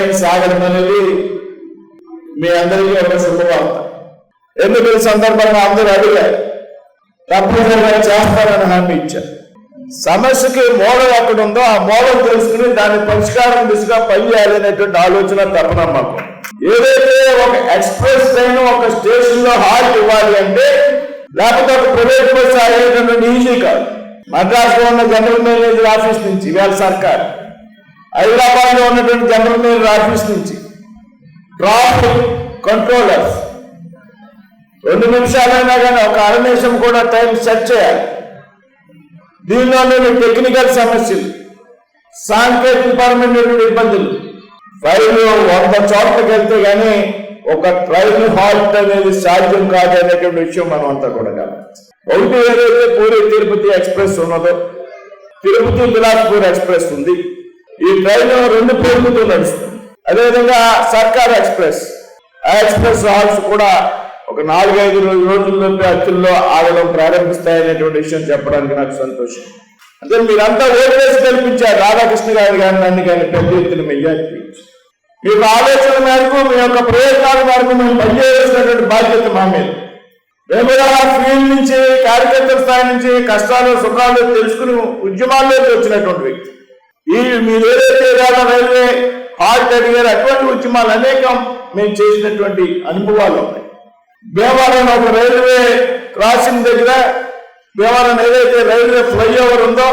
అత్తిల్లో సాగడం అనేది మీ అందరికీ ఒక శుభవార్త. ఎందుకు ఈ సందర్భంగా అందరూ అడిగారు? తప్పనిసరిగా చేస్తారని హామీ ఇచ్చారు. సమస్యకి మూలం ఎక్కడ ఉందో ఆ మూలం తెలుసుకుని దాని పరిష్కారం దిశగా పనిచేయాలి అనేటువంటి ఆలోచన తప్పన మాకు. ఏదైతే ఒక ఎక్స్ప్రెస్ ట్రైన్ ఒక స్టేషన్లో హాల్ట్ ఇవ్వాలి అంటే లేకపోతే ఒక ప్రైవేట్ బస్సు ఆగేటటువంటి ఈజీ కాదు. మద్రాసులో ఉన్న జనరల్ మేనేజర్ ఆఫీస్ నుంచి ఇవాళ సర్కార్. హైదరాబాద్లో ఉన్నటువంటి జనరల్ మేనేజర్ ఆఫీస్ నుంచి ట్రాఫిక్ కంట్రోలర్స్. రెండు నిమిషాలైనా కానీ ఒక అర నిమిషం కూడా టైం సెట్ చేయాలి. దీనిలోనే టెక్నికల్ సమస్యలు సాంకేతిక పరమైనటువంటి ఇబ్బందులు. రైలు వంద చోట్లకి వెళ్తే కానీ ఒక ట్రైన్ హాల్ట్ అనేది సాధ్యం కాదు అనేటువంటి విషయం మనం అంతా కూడా గమనించాలి. ఒకటి ఏదైతే పూరి తిరుపతి ఎక్స్ప్రెస్ ఉన్నదో తిరుపతి బిలాస్పూర్ ఎక్స్ప్రెస్ ఉంది. ఈ ట్రైన్ రెండు పేర్లతో నడుస్తుంది. అదేవిధంగా సర్కార్ ఎక్స్ప్రెస్. ఆ ఎక్స్ప్రెస్ హాల్స్ కూడా ఒక నాలుగైదు రోజు- రోజుల్లోపే అత్తుల్లో ఆగడం ప్రారంభిస్తాయనేటువంటి విషయం చెప్పడానికి నాకు సంతోషం. అంటే మీరంతా ఓటేసి కల్పించారు రాధాకృష్ణ గారు కానీ నన్ను కానీ పెద్ద ఎత్తున మెజార్టీ మీ యొక్క ఆలోచన మేరకు మీ యొక్క ప్రయోజనాల మేరకు మేము పనిచేయాల్సినటువంటి బాధ్యత మా మీద. మేము ఫీల్డ్ నుంచి కార్యకర్తల స్థాయి నుంచి కష్టాలు సుఖాలు తెలుసుకుని ఉద్యమాల్లోకి వచ్చినటువంటి వ్యక్తి. ఈ మీరు ఏదైతే ఇవాళ రైల్వే హాల్ట్ అడిగారు అటువంటి ఉద్యమాలు అనేకం మేము చేసినటువంటి అనుభవాలు ఉన్నాయి. భీమవరం ఒక రైల్వే క్రాసింగ్ దగ్గర భీమవరం ఏదైతే రైల్వే ఫ్లైఓవర్ ఉందో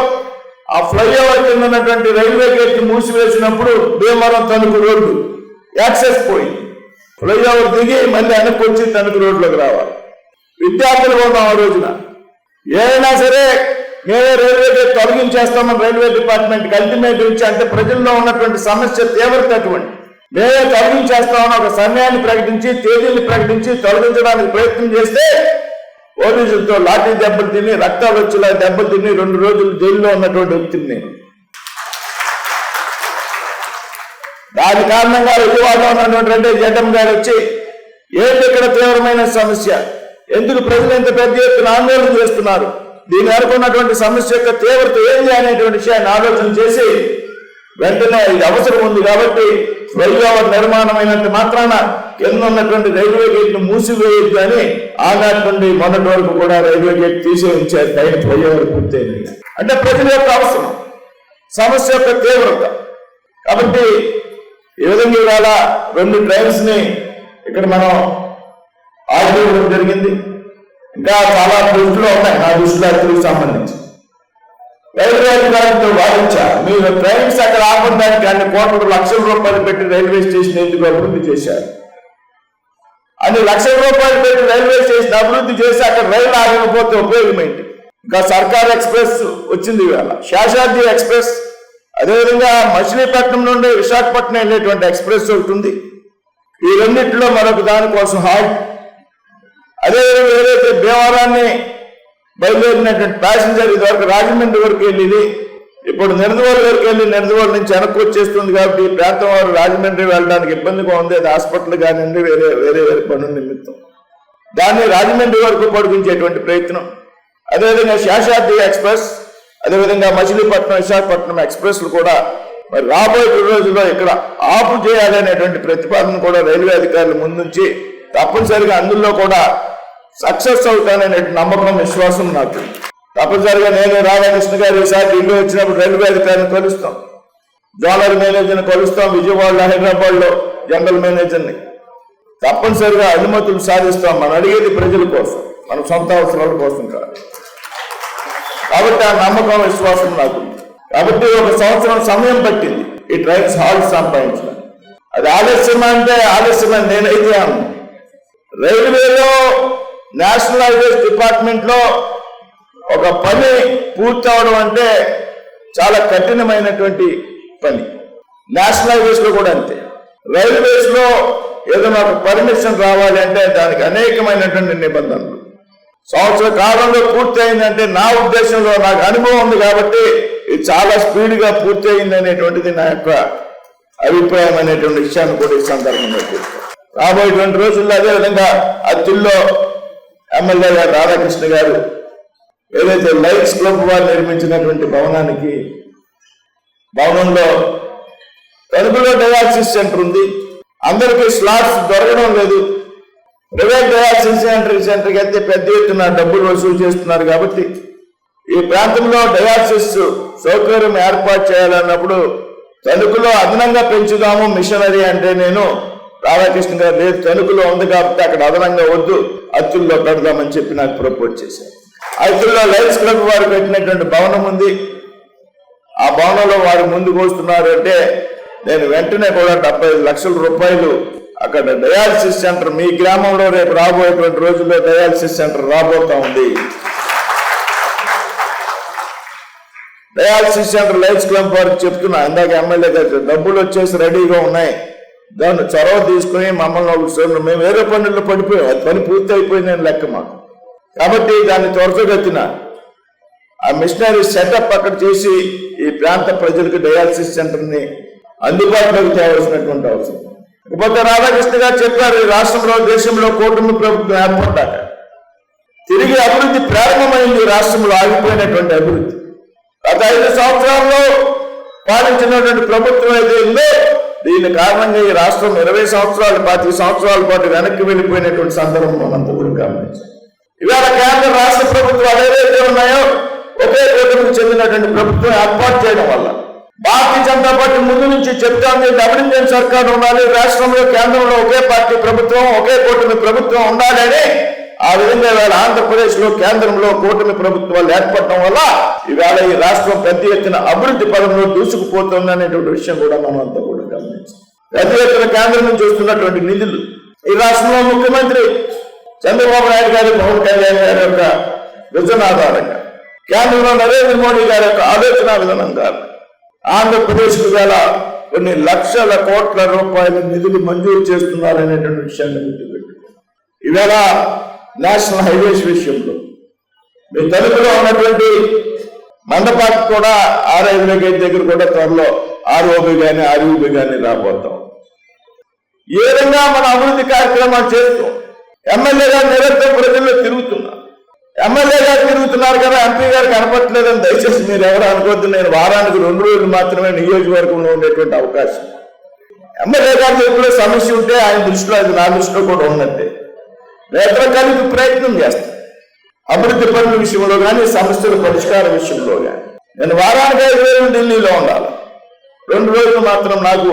ఆ ఫ్లైఓవర్ కింద ఉన్నటువంటి రైల్వే గేట్ మూసివేసినప్పుడు భీమవరం తణుకు రోడ్డు యాక్సెస్ పోయింది. ఫ్లైఓవర్ దిగి మళ్ళీ వెనక్కి వచ్చి తణుకు రోడ్లోకి రావాలి. విద్యార్థులు ఉన్నాం ఆ రోజున. ఏదైనా సరే మేమే రైల్వే గేట్ తొలగించేస్తామని రైల్వే డిపార్ట్మెంట్కి అల్టిమేట్ ఇచ్చి అంటే ప్రజల్లో ఉన్నటువంటి సమస్య తీవ్రత అటువంటి. మేమే తొలగించేస్తామని ఒక సమయాన్ని ప్రకటించి తేదీని ప్రకటించి తొలగించడానికి ప్రయత్నం చేస్తే పోలీసులతో లాఠీ దెబ్బలు తిని రక్తాలు వచ్చేలా దెబ్బలు తిని రెండు రోజులు జైల్లో ఉన్నటువంటి వ్యక్తిని నేను. దాని కారణంగా విజయవాడలో ఉన్నటువంటి జగన్ గారు వచ్చి ఏంటి ఇక్కడ తీవ్రమైన సమస్య? ఎందుకు ప్రజలు ఇంత పెద్ద ఎత్తున ఆందోళన చేస్తున్నారు? దీని వరకు ఉన్నటువంటి సమస్య యొక్క తీవ్రత ఏంటి అనేటువంటి విషయాన్ని ఆలోచన చేసి వెంటనే ఇది అవసరం ఉంది కాబట్టి ఫ్లైఓవర్ నిర్మాణమైనంత మాత్రాన కింద ఉన్నటువంటి రైల్వే గేట్ను మూసివేయద్దు అని ఆనాటి నుండి మొన్నటి వరకు కూడా రైల్వే గేట్ తీసే ఉంచారు పైన ఫ్లైఓవర్ పూర్తయింది. అంటే ప్రజల యొక్క అవసరం సమస్య యొక్క తీవ్రత. కాబట్టి ఈ విధంగా ఇవాళ రెండు ట్రైన్స్ని ఇక్కడ మనం ఆగిపోవడం జరిగింది. ఇంకా చాలా దృష్టిలో ఉన్నాయి. నా దృష్టిలో సంబంధించి. రైల్వే అధికారులతో వాదించా. మీరు ట్రైన్స్ అక్కడ ఆపడానికి అన్ని కోట్ల లక్షల రూపాయలు పెట్టి రైల్వే స్టేషన్ ఎందుకు అభివృద్ధి చేశారు? అన్ని లక్షల రూపాయలు పెట్టి రైల్వే స్టేషన్ అభివృద్ధి చేసి అక్కడ రైలు ఆగకపోతే ఉపయోగం ఏంటి? ఇంకా సర్కార్ ఎక్స్ప్రెస్ వచ్చింది ఇవాళ. శాషాద్రి ఎక్స్ప్రెస్. అదేవిధంగా మచిలీపట్నం నుండి విశాఖపట్నం వెళ్ళేటువంటి ఎక్స్ప్రెస్ ఒకటి ఉంది. ఈ రెండింటిలో మరొక దానికోసం హాల్ట్ ఏదైతే భీమవరాన్ని బయలుదేరినటువంటి ప్యాసింజర్ ఇదివరకు రాజమండ్రి వరకు వెళ్ళింది. ఇప్పుడు నిడదవోలు వరకు వెళ్ళి నిడదవోలు నుంచి వెనక్కి వచ్చేస్తుంది కాబట్టి ఈ ప్రాంతం వారు రాజమండ్రి వెళ్ళడానికి ఇబ్బందిగా ఉంది. అది హాస్పిటల్ కానివ్వండి వేరే వేరే వేరే పనుల నిమిత్తం. దాన్ని రాజమండ్రి వరకు పొడిగించేటువంటి ప్రయత్నం. అదేవిధంగా శేషాద్రి ఎక్స్ప్రెస్ అదేవిధంగా మచిలీపట్నం విశాఖపట్నం ఎక్స్ప్రెస్లు కూడా మరి రాబోయే రోజుల్లో ఇక్కడ ఆపు చేయాలనేటువంటి ప్రతిపాదన కూడా రైల్వే అధికారులు ముందుంచి తప్పనిసరిగా అందులో కూడా సక్సెస్ అవుతాననే నమ్మకం విశ్వాసం నాకు. తప్పనిసరిగా నేను రాధాకృష్ణ గారు ఈసారి ఢిల్లీ వచ్చినప్పుడు రైల్వే అధికారిని కలుస్తాం. జోనల్ మేనేజర్ని కలుస్తాం విజయవాడ హైదరాబాద్లో జనరల్ మేనేజర్ని. తప్పనిసరిగా అనుమతులు సాధిస్తాం మనం అడిగేది ప్రజల కోసం మన సొంత అవసరాల కోసం కాదు. కాబట్టి ఆ నమ్మకం విశ్వాసం నాకు. కాబట్టి ఒక సంవత్సరం సమయం పట్టింది ఈ ట్రైన్స్ హాల్ సంపాదించడం. అది ఆలస్యమా అంటే ఆలస్యమని నేనైతే రైల్వేలో నేషనల్ హైవేస్ డిపార్ట్మెంట్లో ఒక పని పూర్తవడం అంటే చాలా కఠినమైనటువంటి పని. నేషనల్ హైవేస్లో కూడా అంతే. రైల్వేస్లో ఏదైనా ఒక పర్మిషన్ రావాలి అంటే దానికి అనేకమైనటువంటి నిబంధనలు. సంవత్సర కాలంలో పూర్తి అయిందంటే నా ఉద్దేశంలో నాకు అనుభవం ఉంది కాబట్టి ఇది చాలా స్పీడ్గా పూర్తి అయింది అనేటువంటిది నా యొక్క అభిప్రాయం అనేటువంటి విషయాన్ని కూడా ఈ సందర్భంగా రాబోయేటువంటి రోజుల్లో అదేవిధంగా అతిల్లో ఎమ్మెల్యే గారు రాధాకృష్ణ గారు ఏదైతే లైట్స్ క్లబ్ వారు నిర్మించినటువంటి భవనానికి భవనంలో తణుకులో డయాలసిస్ సెంటర్ ఉంది. అందరికీ స్లాట్స్ దొరకడం లేదు. ప్రైవేట్ డయాలసిస్ సెంటర్ సెంటర్కి అయితే పెద్ద ఎత్తున డబ్బులు వసూలు చేస్తున్నారు కాబట్టి ఈ ప్రాంతంలో డయాలసిస్ సౌకర్యం ఏర్పాటు చేయాలన్నప్పుడు తణుకులో అదనంగా పెంచుదాము మిషనరీ అంటే నేను రాధాకృష్ణ గారు లేదు తణుకులో ఉంది కాబట్టి అక్కడ అదనంగా వద్దు అత్తుల్లో పెడదామని చెప్పి నాకు ప్రపోజ్ చేశారు. అత్తుల్లో లైన్స్ క్లబ్ వారు పెట్టినటువంటి భవనం ఉంది. ఆ భవనంలో వారు ముందుకు వస్తున్నారు అంటే నేను వెంటనే కూడా డెబ్బై ఐదు లక్షల రూపాయలు అక్కడ డయాలసిస్ సెంటర్ మీ గ్రామంలో రేపు రాబోయేటువంటి రోజుల్లో డయాలసిస్ సెంటర్ రాబోతా ఉంది. డయాలసిస్ సెంటర్ లైఫ్ క్లబ్ వారికి చెప్తున్నా ఇందాక ఎమ్మెల్యే గారు డబ్బులు వచ్చేసి రెడీగా ఉన్నాయి. దాన్ని చొరవ తీసుకుని మమ్మల్ని ఒక మేము వేరే పనుల్లో పడిపోయాం. అది పని పూర్తి అయిపోయిందని లెక్క మాకు. కాబట్టి దాన్ని త్వరతగతిన ఆ మిషనరీ సెటప్ అక్కడ చేసి ఈ ప్రాంత ప్రజలకు డయాలసిస్ సెంటర్ని అందుబాటులోకి తేవలసినటువంటి అవసరం. ఇకపోతే రాధాకృష్ణ గారు చెప్పారు ఈ రాష్ట్రంలో దేశంలో కూటమి ప్రభుత్వం ఏర్పడ్డాక తిరిగి అభివృద్ధి ప్రారంభమైంది ఈ రాష్ట్రంలో ఆగిపోయినటువంటి అభివృద్ధి. గత ఐదు సంవత్సరాల్లో పాలించినటువంటి ప్రభుత్వం అయితే ఉందో దీని కారణంగా ఈ రాష్ట్రం ఇరవై సంవత్సరాలు పాతి సంవత్సరాల పాటు వెనక్కి వెళ్ళిపోయినటువంటి సందర్భం మనంతా కూడా గమనించాం. ఇవాళ కేంద్ర రాష్ట్ర ప్రభుత్వాలు ఏదైతే ఉన్నాయో ఒకే కూటమికి చెందినటువంటి ప్రభుత్వం ఏర్పాటు చేయడం వల్ల భారతీయ జనతా పార్టీ ముందు నుంచి చెప్తాను డబుల్ సర్కార్ ఉండాలి రాష్ట్రంలో కేంద్రంలో ఒకే పార్టీ ప్రభుత్వం ఒకే కూటమి ప్రభుత్వం ఉండాలి అని ఆ విధంగా ఇవాళ ఆంధ్రప్రదేశ్లో కేంద్రంలో కూటమి ప్రభుత్వాలు ఏర్పడటం వల్ల ఇవాళ ఈ రాష్ట్రం పెద్ద ఎత్తున అభివృద్ధి పదంలో దూసుకుపోతుంది అనేటువంటి విషయం కూడా మనం అంతా పెద్ద ఎత్తున కేంద్రం నుంచి వస్తున్నటువంటి నిధులు. ఈ రాష్ట్రంలో ముఖ్యమంత్రి చంద్రబాబు నాయుడు గారి పవన్ కళ్యాణ్ గారి యొక్క విజన్ ఆధారంగా కేంద్రంలో నరేంద్ర మోడీ గారి యొక్క ఆలోచన విధానం కారణంగా ఆంధ్రప్రదేశ్ గల వేల కొన్ని లక్షల కోట్ల రూపాయల నిధులు మంజూరు చేస్తున్నారనేటువంటి విషయాన్ని గుర్తుపెట్టుకోండి. ఈవేళ నేషనల్ హైవేస్ విషయంలో మీ తలుపులో ఉన్నటువంటి మండపాకి కూడా ఆర్ఐ దగ్గర కూడా త్వరలో ఆర్ఓబి కానీ ఆర్యూబి కానీ రాబోతాం. ఏ విధంగా మన అభివృద్ధి కార్యక్రమాలు చేస్తాం ఎమ్మెల్యేగా నిరంతరం ప్రజల్లో తిరుగుతున్నా ఎమ్మెల్యేగా తిరుగుతున్నారు కదా ఎంపీ గారు కనపట్లేదని దయచేసి మీరు ఎవరు అనుకోవద్దు నేను వారానికి రెండు రోజులు మాత్రమే నియోజకవర్గంలో ఉండేటువంటి అవకాశం. ఎమ్మెల్యే గారి ఎప్పుడో సమస్య ఉంటే ఆయన దృష్టిలో అది నా దృష్టిలో కూడా ఉన్నట్టే. నేత్రం కలిపి ప్రయత్నం చేస్తాను అభివృద్ధి పనుల విషయంలో కానీ సమస్యల పరిష్కార విషయంలో కానీ నేను వారానికి ఐదు వేలు ఢిల్లీలో ఉండాలి. రెండు రోజులు మాత్రం నాకు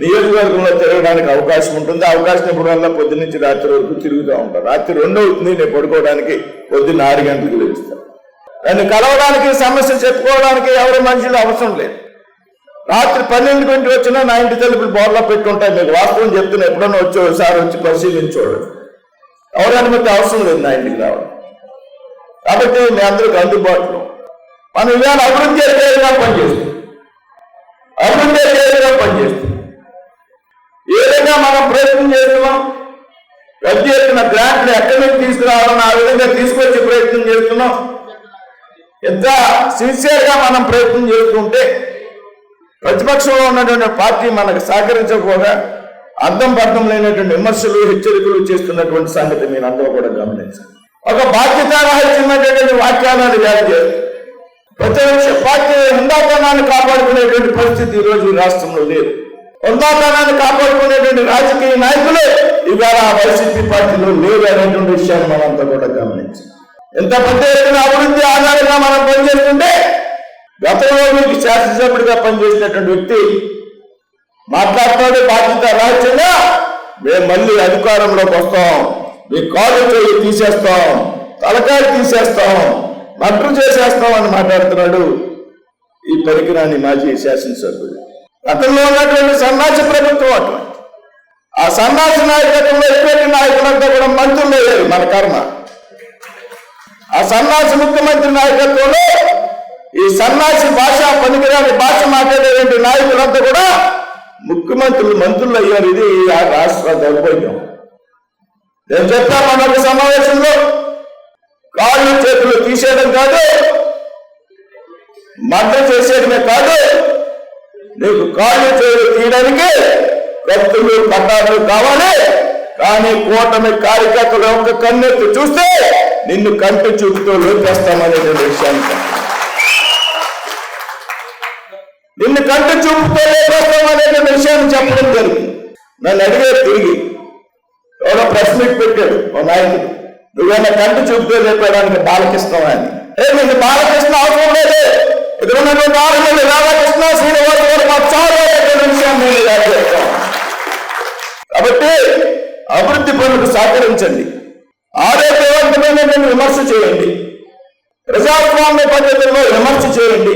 నియోజకవర్గంలో తిరగడానికి అవకాశం ఉంటుంది. అవకాశం ఇప్పుడు వల్ల పొద్దు నుంచి రాత్రి వరకు తిరుగుతూ ఉంటాను రాత్రి రెండు అవుతుంది నేను పడుకోవడానికి పొద్దున్న ఆరు గంటలకు లభిస్తాను నన్ను కలవడానికి సమస్య చెప్పుకోవడానికి ఎవరి మనుషులు అవసరం లేదు. రాత్రి పన్నెండు గంటలు వచ్చినా నా ఇంటి తలుపులు బోర్లో పెట్టుంటాయి. మీకు వాస్తవం చెప్తున్నా ఎప్పుడన్నా వచ్చి ఒకసారి వచ్చి పరిశీలించోడు. చూడండి ఎవరి అనుమతి అవసరం లేదు నా ఇంటికి రావడం. కాబట్టి మీ అందరికి అందుబాటులో. మనం ఇవాళ అభివృద్ధి అధ్యయనంగా పనిచేస్తుంది అభివృద్ధి అధ్యయనంగా పనిచేస్తాం ఏ విధంగా మనం ప్రయత్నం చేస్తున్నాం? పెద్ద ఎత్తున గ్రాంట్లు ఎక్కడి నుంచి తీసుకురావాలని ఆ విధంగా తీసుకొచ్చే ప్రయత్నం చేస్తున్నాం? ఎంత సిన్సియర్గా మనం ప్రయత్నం చేస్తుంటే ప్రతిపక్షంలో ఉన్నటువంటి పార్టీ మనకు సహకరించకపోగా అర్థం పర్థం లేనటువంటి విమర్శలు హెచ్చరికలు చేస్తున్నటువంటి సంగతి మీరు అందరూ కూడా గమనించాలి. ఒక బాధ్యత రాహిత్యమైనటువంటి వాక్యాలను వ్యాధి ప్రతిపక్ష పార్టీ హుందాతనాన్ని కాపాడుకునేటువంటి పరిస్థితి ఈ రోజు రాష్ట్రంలో లేదు. హుందాతనాన్ని కాపాడుకునేటువంటి రాజకీయ నాయకులే ఇవాళ వైసీపీ పార్టీలో లేరు అనేటువంటి విషయాన్ని మనంతా కూడా గమనించాలి. ఎంత పెద్ద ఎత్తున అభివృద్ధి ఆధారంగా మనం పనిచేస్తుంటే గతంలో మీకు శాసనసభ్యుడిగా పనిచేసినటువంటి వ్యక్తి మాట్లాడుతాడు బాధ్యత రాజ్యంగా. మేము మళ్ళీ అధికారంలోకి వస్తాం. మీ కాలు చేయి తీసేస్తాం. తలకాయ తీసేస్తాం. మట్టు చేసేస్తాం అని మాట్లాడుతున్నాడు ఈ పరికరాన్ని మాజీ శాసనసభ్యుడు. గతంలో ఉన్నటువంటి సన్నాసి ప్రభుత్వం అటువంటి. ఆ సన్నాసి నాయకత్వంలో ఎటువంటి నాయకులంతా కూడా మంత్రులు లేరు మన కర్మ. ఆ సన్నాసి ముఖ్యమంత్రి నాయకత్వంలో ఈ సన్నాసి భాష పనికిరాని భాష మాట్లాడేటువంటి నాయకులంతా కూడా ముఖ్యమంత్రులు మంత్రులు అయ్యారు. ఇది ఆ రాష్ట్ర దౌర్భాగ్యం. నేను చెప్పా మన సమావేశంలో కాళ్ళు చేతులు తీసేయడం కాదు మంట చేసేయడమే కాదు నీకు కాళ్ళు చేతులు తీయడానికి కత్తులు పట్టాలు కావాలి. కానీ కూటమి కార్యకర్తలు ఒక కన్నెత్తి చూస్తే నిన్ను కంటి చూపుతో లోపేస్తామనేటువంటి విషయాన్ని నిన్ను కంటి చూపుతో లేపేస్తాం విషయాన్ని చెప్పడం జరిగింది. నన్ను అడిగారు తిరిగి ఎవరో ప్రెస్ మీట్ పెట్టాడు ఓ నాయకుడు. నువ్వేనా కంటి చూపుతో చెప్పడానికి బాలకృష్ణ అని ఏ నీకు బాలకృష్ణ అవసరం లేదు. ఇక్కడ ఉన్నటువంటి ఆరుగురు రాధాకృష్ణ శ్రీనివాస గారు మా చాలు విషయాన్ని కాబట్టి అభివృద్ధి పనులకు సహకరించండి. ఆరోగ్యవంతమైనటువంటి విమర్శ చేయండి. ప్రజాస్వామ్య పద్ధతిలో విమర్శ చేయండి.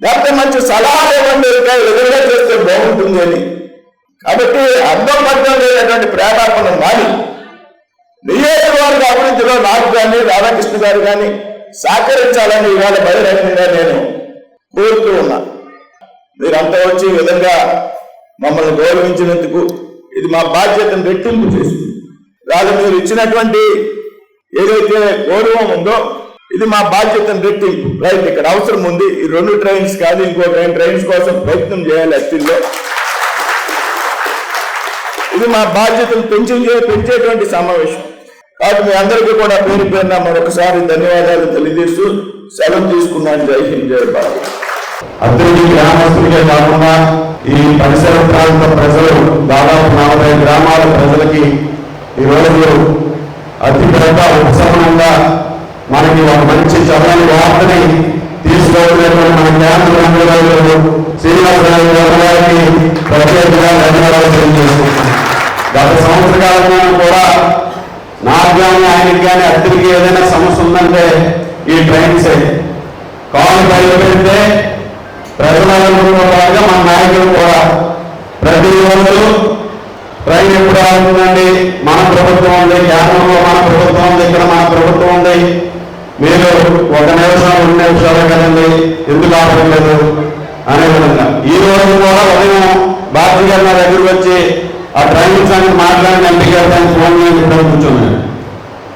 లేకపోతే మంచి సలహాలు ఇవ్వండి. ఎదురుగా చేస్తే బాగుంటుంది అని. కాబట్టి అర్థం పర్థం లేనటువంటి ప్రేరాపణ మాని నియోజకవర్గ అభివృద్ధిలో నాకు కానీ రాధాకృష్ణ గారు కానీ సహకరించాలని ఇవాళ బహిరంగంగా నేను కోరుతూ ఉన్నా. మీరంతా వచ్చి ఈ విధంగా మమ్మల్ని గౌరవించినందుకు ఇది మా బాధ్యతను రెట్టింపు చేసి వాళ్ళు మీరు ఇచ్చినటువంటి ఏదైతే గౌరవం ఉందో ఇది మా బాధ్యతను రెట్టింపు. రైట్ ఇక్కడ అవసరం ఉంది. ఈ రెండు ట్రైన్స్ కాదు ఇంకో ట్రైన్ ట్రైన్స్ కోసం ప్రయత్నం చేయాలి అత్తిల్లో ఇది మా బాధ్యతను పెంచే పెంచేటువంటి సమావేశం. కాబట్టి మీ అందరికీ కూడా పేరు పేరున మరొకసారి ధన్యవాదాలు తెలియజేస్తూ సెలవు తీసుకున్నాను. జై హింద్ జై భారత్. అద్దెకి గ్రామస్తులకే కాకుండా ఈ పరిసర ప్రాంత ప్రజలు దాదాపు నలభై గ్రామాల ప్రజలకి ఈరోజు అతి పెద్ద ఉపశమనంగా మనకి ఒక మంచి చల్లని వార్తని తీసుకోవడం మన కేంద్ర మంత్రి మంత్రులు శ్రీనివాసరావు గారు గారికి ప్రత్యేకంగా ధన్యవాదాలు తెలియజేస్తున్నాం గత సంవత్సర కాలంలో కూడా నాకు కానీ ఆయనకి కానీ అద్దెకి ఏదైనా సమస్య ఉందంటే ఈ ట్రైన్స్ కాలు బయలు పెడితే ప్రజలందరూ పాటుగా మన నాయకులు కూడా ప్రతి రోజు ట్రైన్ ఎప్పుడు ఆగుతుందండి? మన ప్రభుత్వం ఉంది కేంద్రంలో మన ప్రభుత్వం ఉంది ఇక్కడ మన ప్రభుత్వం ఉంది. మీరు ఒక నిమిషం రెండు నిమిషాలు కదండి ఎందుకు ఆపడం లేదు అనే విధంగా. ఈ రోజు కూడా ఉదయం భారతి గారు నా దగ్గరికి వచ్చి ఆ డ్రైవింగ్ సంగతి మాట్లాడిన ఎంపీ గారు దానికి ఫోన్ కూర్చున్నాను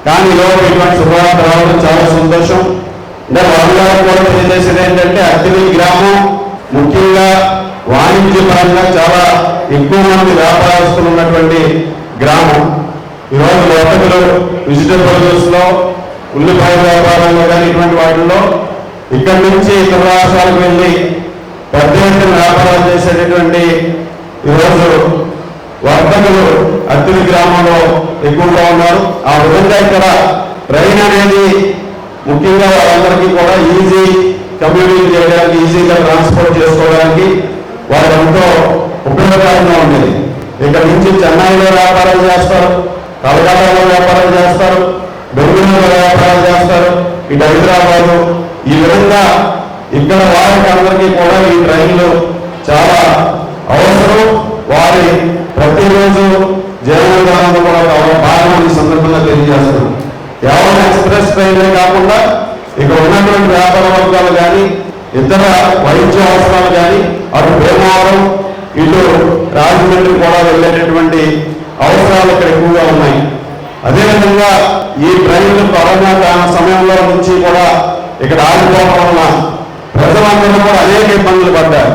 కానీ ఈరోజు ఇటువంటి శుభవార్త రావడం చాలా సంతోషం. అంటే వాళ్ళు కూడా తెలియజేసేది ఏంటంటే అత్తిలి గ్రామం ముఖ్యంగా వాణిజ్యపరంగా చాలా ఎక్కువ మంది వ్యాపారస్తులు ఉన్నటువంటి గ్రామం. ఈరోజు వర్తకులు వెజిటబుల్స్లో ఉల్లిపాయ వ్యాపారంలో కానీ ఇటువంటి వాటిల్లో ఇక్కడి నుంచి ఇతర రాష్ట్రాలకు వెళ్ళి పెద్ద ఎత్తున వ్యాపారాలు చేసేటటువంటి ఈరోజు వర్తకులు అత్తిలి గ్రామంలో ఎక్కువగా ఉన్నారు. ఆ విధంగా ఇక్కడ ట్రైన్ అనేది ముఖ్యంగా వాళ్ళందరికీ కూడా ఈజీ కమ్యూనికేట్ చేయడానికి ఈజీగా ట్రాన్స్పోర్ట్ చేసుకోవడానికి వారు ఎంతో ఉపయోగకరంగా ఉండేది ఇక్కడ నుంచి చెన్నైలో వ్యాపారాలు చేస్తారు కలకత్తాలో వ్యాపారాలు చేస్తారు బెంగళూరులో వ్యాపారాలు చేస్తారు ఇటు హైదరాబాదు. ఈ విధంగా ఇక్కడ వారికి అందరికీ కూడా ఈ ట్రైన్లు చాలా అవసరం. వారి ప్రతిరోజు జీవనోపాధి కూడా భాగం ఈ సందర్భంగా తెలియజేస్తున్నాం కేవలం ఎక్స్ప్రెస్ ట్రైన్లే కాకుండా ఇక్కడ ఉన్నటువంటి వ్యాపార వర్గాలు కానీ ఇతర వైద్య అవసరాలు కానీ అటు భీమవరం ఇటు రాజమండ్రి కూడా వెళ్ళేటటువంటి అవసరాలు ఇక్కడ ఎక్కువగా ఉన్నాయి. అదేవిధంగా ఈ ట్రైన్లు కరోనా సమయంలో నుంచి కూడా ఇక్కడ ఆగిపోవడం వలన ప్రజలందరూ కూడా అనేక ఇబ్బందులు పడ్డారు.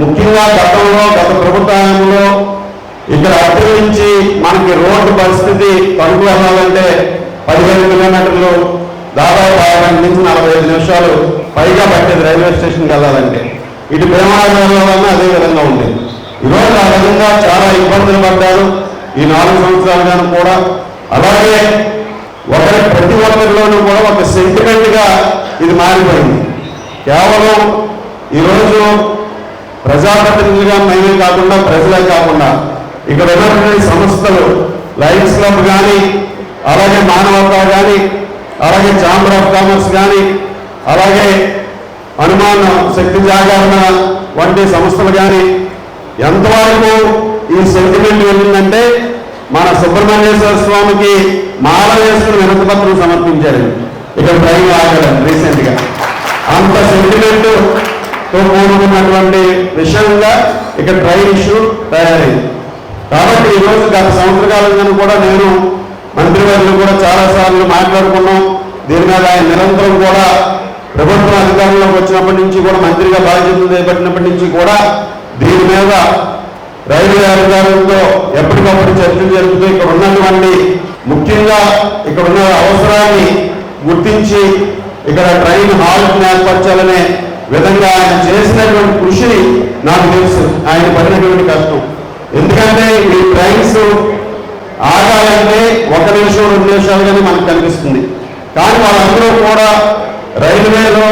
ముఖ్యంగా గతంలో గత ప్రభుత్వంలో ఇక్కడ అటు నుంచి మనకి రోడ్డు పరిస్థితి తణుకు వెళ్ళాలంటే పదిహేను కిలోమీటర్లు దాదాపు యాభై నుంచి నలభై ఐదు నిమిషాలు పైగా పట్టేది రైల్వే స్టేషన్కి వెళ్ళాలంటే. ఇటు భీమవరం అదే విధంగా ఉంది ఈరోజు ఆ విధంగా చాలా ఇబ్బందులు పడ్డారు. ఈ నాలుగు సంవత్సరాలుగాను కూడా. అలాగే ఒకరి ప్రతి ఒక్కరిలోనూ కూడా ఒక సెంటిమెంట్గా ఇది మారిపోయింది. కేవలం ఈరోజు ప్రజాప్రతినిధులుగా మేమే కాకుండా ప్రజలే కాకుండా ఇక్కడ ఉన్నటువంటి సంస్థలు లయన్స్ క్లబ్ కానీ అలాగే మానవత కానీ అలాగే ఛాంబర్ ఆఫ్ కామర్స్ కానీ అలాగే హనుమాన్ శక్తి జాగరణ వంటి సంస్థలు కానీ ఎంతవరకు ఈ సెంటిమెంట్ వెళ్ళిందంటే మన సుబ్రహ్మణ్యేశ్వర స్వామికి మాల వేసుకుని వినతిపత్రం సమర్పించారు. ఇక్కడ ట్రైన్ ఆగడం రీసెంట్గా. అంత సెంటిమెంట్ తో కూడుకున్నటువంటి విషయంగా ఇక్కడ ట్రైన్ ఇష్యూ తయారైంది. కాబట్టి ఈ రోజు గత సంవత్సర కాలంగా కూడా నేను మంత్రివర్యులు కూడా చాలా సార్లు మాట్లాడుకున్నాం. దీని మీద ఆయన నిరంతరం కూడా ప్రభుత్వం అధికారంలోకి వచ్చినప్పటి నుంచి కూడా మంత్రిగా బాధ్యతలు చేపట్టినప్పటి నుంచి కూడా దీని మీద రైల్వే అధికారులతో ఎప్పటికప్పుడు చర్చలు జరుగుతూ ఇక్కడ ఉన్నటువంటి ముఖ్యంగా ఇక్కడ ఉన్న అవసరాన్ని గుర్తించి ఇక్కడ ట్రైన్ హాల్ట్ ఏర్పరచాలనే విధంగా ఆయన చేసినటువంటి కృషిని నాకు తెలుసు. ఆయన పడినటువంటి కష్టం. ఎందుకంటే ఈ ట్రైన్స్ ఆగాలంటే ఒక నిమిషం రెండు నిమిషాలుగానే మనకు కనిపిస్తుంది. కానీ వాళ్ళందరూ కూడా రైల్వేలో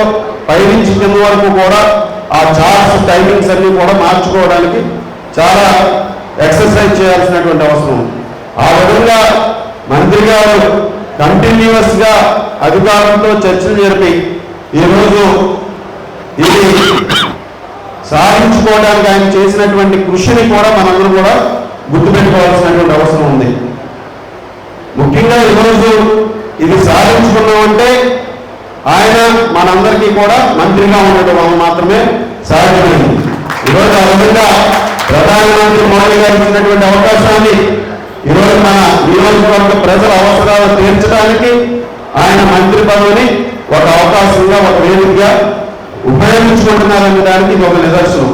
పైనుంచి కింద వరకు కూడా ఆ చార్ట్స్ టైమింగ్స్ అన్ని కూడా మార్చుకోవడానికి చాలా ఎక్సర్సైజ్ చేయాల్సినటువంటి అవసరం ఆ విధంగా మంత్రి గారు కంటిన్యూస్గా అధికారులతో చర్చలు జరిపి ఈరోజు ఇది సాధించుకోవడానికి ఆయన చేసినటువంటి కృషిని కూడా మనందరూ కూడా గుర్తుపెట్టుకోవాల్సినటువంటి అవసరం ఉంది. ముఖ్యంగా ఈరోజు ఇది సాధించుకున్నామంటే ఆయన మనందరికీ కూడా మంత్రిగా ఉండటం వల్ల మాత్రమే సాధ్యమైంది. ఈరోజు ఆ విధంగా ప్రధానమంత్రి మోడీ గారు ఇచ్చినటువంటి అవకాశాన్ని ఈరోజు మన నియోజకవర్గ ప్రజల అవసరాలు తీర్చడానికి ఆయన మంత్రి పదవిని ఒక అవకాశంగా ఒక వేదికగా ఉపయోగించుకుంటున్నారనే దానికి ఇది ఒక నిదర్శనం.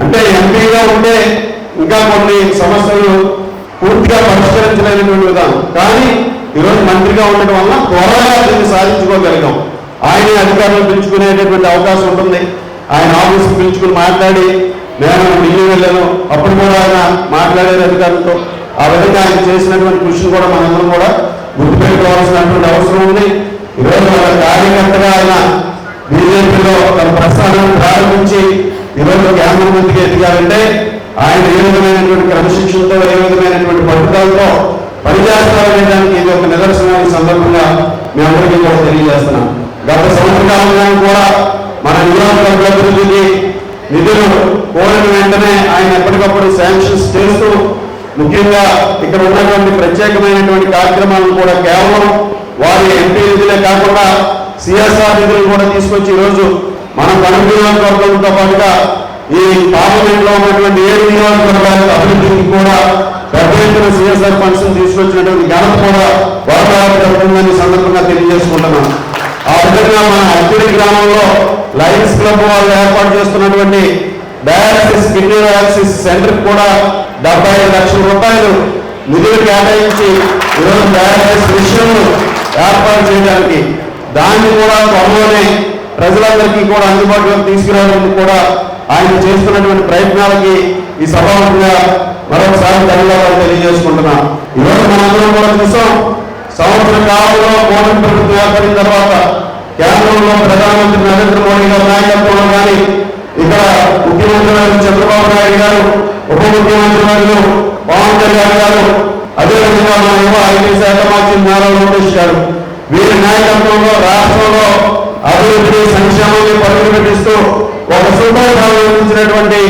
అంటే ఎంపీగా ఉంటే ఇంకా కొన్ని సమస్యలు పూర్తిగా పరిష్కరించలేనటువంటి విధానం. కానీ ఈరోజు మంత్రిగా ఉండటం వల్ల త్వరగా దీన్ని సాధించుకోగలిగాం. ఆయనే అధికారులు పిలుచుకునేటటువంటి అవకాశం ఉంటుంది. ఆయన ఆఫీస్ పిలుచుకుని మాట్లాడి నేను ఢిల్లీ వెళ్ళాను. అప్పుడు కూడా ఆయన మాట్లాడారు అధికారులతో. ఆ విధంగా ఆయన చేసినటువంటి కృషిని కూడా మనందరం కూడా గుర్తుపెట్టుకోవాల్సినటువంటి అవసరం ఉంది. ఈరోజు మన కార్యకర్తగా ఆయన బీజేపీలో తన ప్రస్థానం ప్రారంభించి ఈరోజు కేంద్ర మంత్రికి ఎదిగారంటే ఆయన ఏ విధమైనటువంటి క్రమశిక్షణతో ఏ విధమైనటువంటి పట్టుదలతో పనిచేస్తారనేదానికి ఇది ఒక నిదర్శనం ఈ సందర్భంగా మీ అందరికీ కూడా తెలియజేస్తున్నాం గత సంవత్సరాలుగా కూడా మన నియోజకవర్గ అభివృద్ధికి నిధులు కోరిన వెంటనే ఆయన ఎప్పటికప్పుడు శాంక్షన్స్ చేస్తూ ముఖ్యంగా ఇక్కడ ఉన్నటువంటి ప్రత్యేకమైనటువంటి కార్యక్రమాలను కూడా కేవలం వారి ఎంపీ నిధులే కాకుండా సిఎస్ఆర్ నిధులు కూడా తీసుకొచ్చి ఈరోజు మన కడప నియోజకవర్గంతో పాటుగా ఈ పార్లమెంట్లో ఉన్నటువంటి ఏడు నియోజకవర్గాలకు అభివృద్ధికి కూడా పెద్ద ఎత్తున సిఎస్ఆర్ ఫండ్స్ తీసుకొచ్చినటువంటి ఘనత కూడా వాతావరణ జరుగుతుందని సందర్భంగా తెలియజేసుకుంటున్నాం ఆ విధంగా మన అత్తిడి గ్రామంలో లయన్స్ క్లబ్ వాళ్ళు ఏర్పాటు చేస్తున్నటువంటి డయాలసిస్ కిడ్నీ డయాలసిస్ సెంటర్ కూడా డెబ్బై ఐదు లక్షల రూపాయలు నిధులు కేటాయించి ఈరోజు డయాలసిస్ మిషన్ ఏర్పాటు చేయడానికి దాన్ని కూడా త్వరలోనే ప్రజలందరికీ కూడా అందుబాటులోకి తీసుకురావడానికి కూడా ఆయన చేస్తున్నటువంటి ప్రయత్నాలకి ఈ సభాముఖంగా మరొకసారి ధన్యవాదాలు తెలియజేసుకుంటున్నాం. ఈరోజు మనందరం కూడా చూసాం సంవత్సర కాలంలో మోడీ ప్రభుత్వం ఏర్పడిన తర్వాత కేంద్రంలో ప్రధానమంత్రి నరేంద్ర మోడీ గారి నాయకత్వంలో కానీ ఇక్కడ ముఖ్యమంత్రి చంద్రబాబు నాయుడు గారు ఉప ముఖ్యమంత్రి గారు పవన్ కళ్యాణ్ గారు అదేవిధంగా మన యువ ఐటీ శాఖ మంత్రి నారా లోకేష్ గారు. వీరి నాయకత్వంలో రాష్ట్రంలో అభివృద్ధి సంక్షేమాన్ని పరుగులు పెట్టిస్తూ ఒక సూపర్ నిర్మించినటువంటి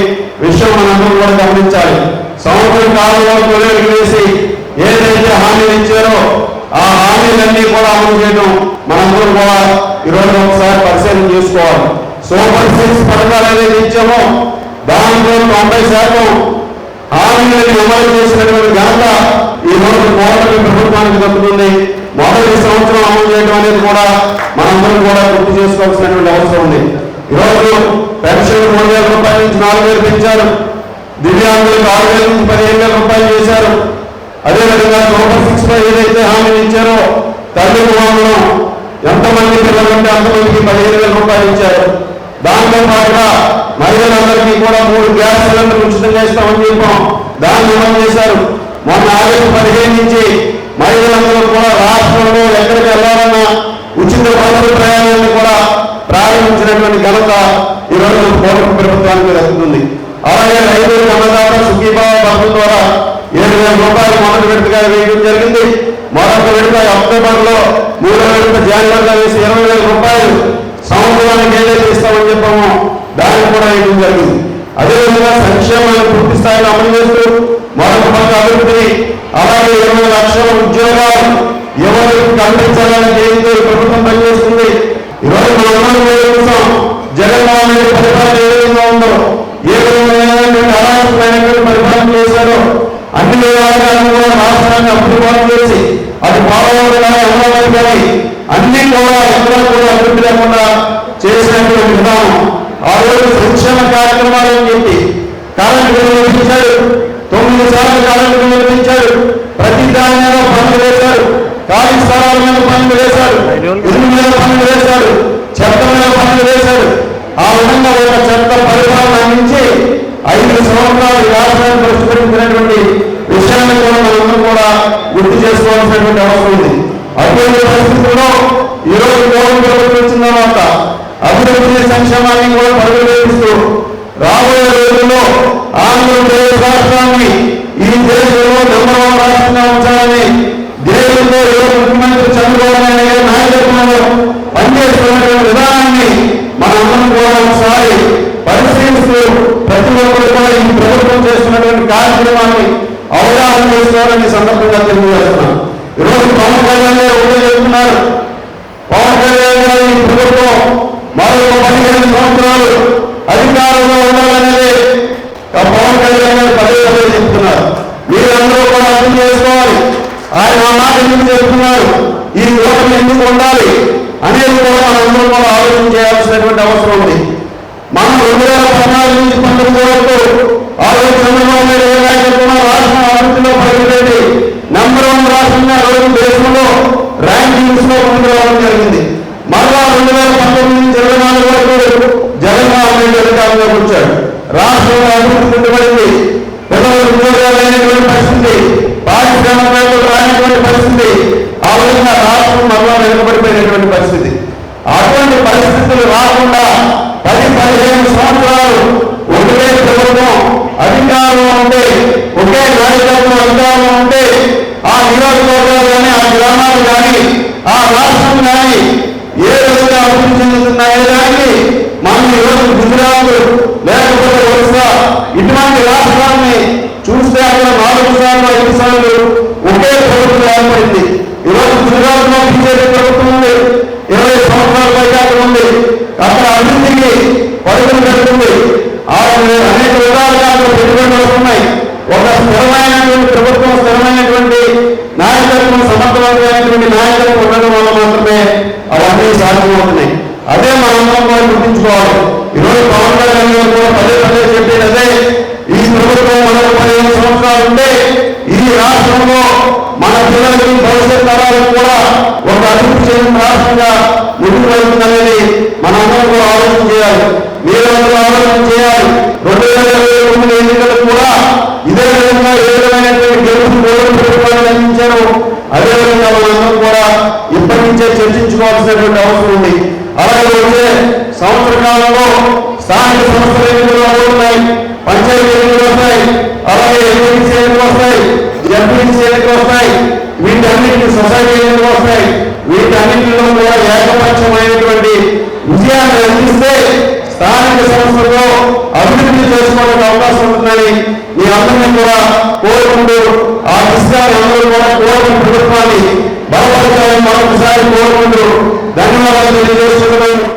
విషయం మనందరం కూడా గమనించాలి. సంవత్సరం కాలంలో తొలగి వేసి ఏదైతే హామీలు ఇచ్చారో ఆ హామీలన్నీ కూడా అమలు చేయడం మనందరం కూడా ఈరోజు ఒకసారి పరిశీలన చేసుకోవాలి. సూపర్ సిక్స్ పథకాలు ఏదైతే ఇచ్చామో దాంట్లో తొంభై శాతం హామీలను అమలు చేసినటువంటి ఘనత ఈ రోజు కోటమి ప్రభుత్వానికి దక్కుతుంది. మొదటి సంవత్సరం అమలు చేయడం అనేది కూడా మనందరం కూడా గుర్తు చేసుకోవాల్సినటువంటి అవసరం ఉంది. ఈరోజు పెన్షన్ మూడు వేల రూపాయల నుంచి నాలుగు వేలు పెంచారు. దివ్యాంగులకు ఆరు వేల నుంచి పదిహేను వేల రూపాయలు చేశారు. అదేవిధంగా సూపర్ సిక్స్లో ఏదైతే హామీలు ఇచ్చారో తల్లి వందనం ఎంతమంది పిల్లలంటే అంతమందికి పదిహేను వేల రూపాయలు ఇచ్చారు. దాంతో పాటుగా మహిళలందరికీ కూడా మూడు గ్యాస్ సిలిండర్లు ఉచితం చేస్తామని చెప్పాం. దాన్ని అమలు చేశారు. మొన్న ఆగస్టు పదిహేను నుంచి మహిళలందరూ కూడా రాష్ట్రంలో ఎక్కడికి వెళ్ళాలన్నా ఉచిత బస్సు ప్రయాణాన్ని కూడా ప్రారంభించినటువంటి ఘనత ఈరోజు కోటమి ప్రభుత్వానికి దక్కుతుంది అలాగే రైతులకు అన్నదాత సుఖీభావ పథకం ద్వారా ఏడు వేల రూపాయలు మొదటి విడతగా వేయడం జరిగింది. మరొక విడత అక్టోబర్లో మూడో విడత జనవరిలో వేసి ఇరవై వేల రూపాయలు సంవత్సరానికి ఏదైతే ఇస్తామని చెప్పామో దానికి కూడా వేయడం జరిగింది. అదేవిధంగా సంక్షేమాన్ని పూర్తి స్థాయిలో అమలు చేస్తూ మరొక పక్క అభివృద్ధిని అలాగే ఇరవై లక్షల ఉద్యోగాలు యువతకు కల్పించాలని ఏదైతే ప్రభుత్వం పనిచేస్తుంది? ఈరోజు మనందరం కూడా జగన్మోహన్ రెడ్డి పరిపాలన ఏ విధంగా ఉందో ఏ విధమైనటువంటి అరాచకమైనటువంటి పరిపాలన చేశారో అన్ని విధాలుగా కూడా రాష్ట్రాన్ని అభివృద్ధి చేసి అది పోలవరం కానీ అమరావతి కానీ అన్ని కూడా ఎక్కడ కూడా అభివృద్ధి లేకుండా చేసినటువంటి విధానం. ఆ రోజు సంక్షేమ కార్యక్రమాలు అని చెప్పి కరెంట్ బిల్లు తొమ్మిది సార్లు కరెంటు నిర్మించాడు ప్రతి దాని మీద పన్ను వేశారు ఖాళీ స్థలాల మీద పనులు వేశాడు. ఇల్లు మీద పనులు వేశాడు. చెత్త మీద పనులు వేశాడు. ఆ విధంగా ఒక చెత్త పరిపాలన నుంచి ఐదు సంవత్సరాలు ఈ రాష్ట్రాన్ని పరిష్కరించినటువంటి విషయాన్ని కూడా మనందరం కూడా గుర్తు చేసుకోవాల్సినటువంటి అవసరం ఉంది. అటువంటి పరిస్థితుల్లో ఈరోజు రోజు మోడీ ప్రభుత్వం వచ్చిన తర్వాత అభివృద్ధి సంక్షేమాన్ని కూడా పర్యవేక్షిస్తూ రాబోయే ఆంధ్రప్రదేశ్ రాష్ట్రాన్ని ఈ దేశంలో నెంబర్ వన్ రాష్ట్రంగా ఉంచాలని దేశంలో ఏ ముఖ్యమంత్రి చంద్రబాబు నాయుడు గారి నాయకత్వంలో పనిచేస్తున్నటువంటి విధానాన్ని మనందరం కూడా ఒకసారి పరిశీలిస్తూ ప్రతి ఒక్కరు కూడా ఈ ప్రభుత్వం చేస్తున్నటువంటి కార్యక్రమాన్ని అవగాహన చేసుకోవాలని సందర్భంగా తెలియజేస్తున్నాను ఈరోజు పవన్ కళ్యాణ్ గారు ఒకటే చెప్తున్నారు. పవన్ కళ్యాణ్ గారి ఈ ప్రభుత్వం మరొక పదిహేను సంవత్సరాలు అధికారంలో ఉండాలనేది పవన్ కళ్యాణ్ గారు పదే పదే చెప్తున్నారు. మీరందరూ కూడా అర్థం చేసుకోవాలి. ఆయన ఆ మాట ఎందుకు చెప్తున్నారు? ఈ ఓటమి ఎందుకు ఉండాలి? అనేది కూడా మనందరూ కూడా ఆలోచన చేయాల్సినటువంటి అవసరం ఉంది. మనం రెండు వేల పద్నాలుగు నుంచి పంతొమ్మిది వరకు ఆ రోజు చంద్రబాబు నాయుడు ఏ నాయకత్వంలో రాష్ట్రం అభివృద్ధిలో పరిగెత్తి నెంబర్ వన్ రాష్ట్రంగా రోజు దేశంలో ర్యాంకింగ్స్లో ముందు రావడం జరిగింది. మరలా రెండు వేల పంతొమ్మిది నుంచి ఇరవై నాలుగు వరకు జగన్మోహన్ రెడ్డి అధికారంలోకి వచ్చాడు. రాష్ట్రంలో అభివృద్ధి కుంటుపడింది పిల్లలకు ఉద్యోగాలు పరిస్థితి పారిశ్రామికవేత్తలు రానటువంటి పరిస్థితి ఆ విధంగా రాష్ట్రం మరలా వెనుకబడిపోయినటువంటి పరిస్థితి. అటువంటి పరిస్థితులు రాకుండా పది పదిహేను సంవత్సరాలు ఒకే ప్రభుత్వం అధికారంలో ఉంటే ఒకే నాయకత్వం అధికారంలో ఉంటే ఆ నియోజకవర్గాలు కానీ ఆ గ్రామాలు కానీ ఆ రాష్ట్రం కానీ ఏ విధంగా అభివృద్ధి చెందుతున్నాయో దానికి మనం ఈరోజు గుజరాత్ లేకపోతే ఒరిస్సా ఇటువంటి రాష్ట్రాన్ని చూస్తే అక్కడ నాలుగు సార్లు ఐదు సార్లు ఒకే ప్రభుత్వం ఏర్పడింది. ఈరోజు గుజరాత్లో బీజేపీ ప్రభుత్వం ఉంది. ఇరవై సంవత్సరాల పైగా అక్కడ ఉంది. అక్కడ అభివృద్ధికి పరుగులు పెడుతుంది. ఆ అనేక విధాలుగా అక్కడ పెట్టుబడులు వస్తున్నాయి. ఒక స్థిరమైనటువంటి ప్రభుత్వం స్థిరమైనటువంటి నాయకత్వం సమర్థవంతమైనటువంటి నాయకత్వం ఉండడం వల్ల మాత్రమే అవన్నీ సాధ్యమవుతున్నాయి. అదే మనందరం కూడా గుర్తించుకోవాలి. ఈరోజు పవన్ కళ్యాణ్ గారు కూడా పదే పదే చెప్పేది అదే. ఈ ప్రభుత్వం మనకు పదిహేను సంవత్సరాలు ఉంటే ఈ రాష్ట్రంలో మన పిల్లలకి భవిష్యత్ తరాలకు కూడా ఒక అభివృద్ధి చెందిన రాష్ట్రంగా ముందుకు వెళ్తుందనేది మనందరం కూడా ఆలోచన చేయాలి. మీరందరూ ఆలోచన చేయాలి. రెండు వేల ఇరవై తొమ్మిది ఎన్నికలకు కూడా ఇదే విధంగా ఏ విధమైనటువంటి గెలుపు గోలు ప్రభుత్వాన్ని అందించారు అదేవిధంగా మనందరం కూడా ఇప్పటి నుంచే చర్చించుకోవాల్సినటువంటి అవసరం ఉంది. అలాగే వచ్చే సంవత్సర కాలంలో స్థానిక సంస్థలు ఎన్నికలు అవుతున్నాయి పంచాయతీ ఎన్నికలు వస్తాయి? అలాగే ఎంపీసీ ఎన్నికలు వస్తాయి? ఎంపీసీ ఎన్నికలు వస్తాయి? వీటన్నింటి సొసైటీ ఎన్నికలు వస్తాయి? వీటన్నింటిలో కూడా ఏకపక్షమైనటువంటి విజయాన్ని అందిస్తే స్థానిక సంస్థల్లో అభివృద్ధి చేసుకోవడానికి అవకాశం ఉంటుందని మీ అందరినీ కూడా కోరుకుంటూ ఆ దిశగా అందరూ కూడా కోరుకుని ప్రభుత్వాన్ని బలపరచాలని మరొకసారి కోరుకుంటూ ధన్యవాదాలు తెలియజేస్తున్నాను.